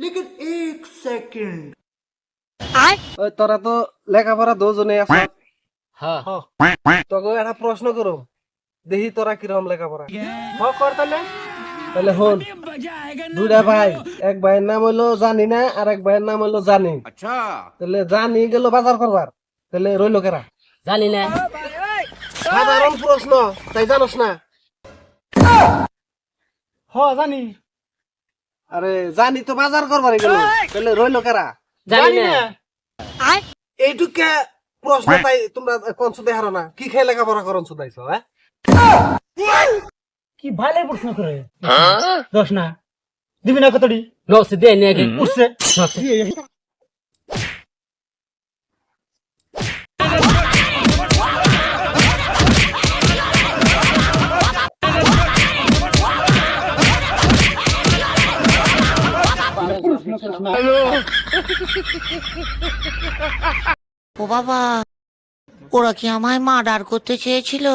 লেকিন এক সেকেন্ড ওই তোরা তো লেখাপড়া দুজনে আছো। হ্যাঁ। তোকে একটা প্রশ্ন করো। দেখি তোরা কীরকম লেখাপড়া। হ কর তাহলে। তাহলে হন দুটা ভাই এক ভাইয়ের নাম হলো জানি না আর এক ভাইয়ের নাম হলো জানি। তাহলে জানি গেল বাজার করবার। তাহলে রইল কেরা? জানি না। সাধারণ প্রশ্ন তাই জানোস না? হ জানি। আরে জানি তো বাজার করবার গেল তাহলে রইল কারা? জানি না। এইটুকে প্রশ্ন তাই তোমরা কোন সুদে হারো না। কি খেয়ে লেখাপড়া করন সুদাইছো হ্যাঁ? কি ভালো প্রশ্ন করে? দশ না। দিবি না কতটি? রস দেয় নে আগে। ও বাবা ওরা কি আমায় মার্ডার করতে চেয়েছিল?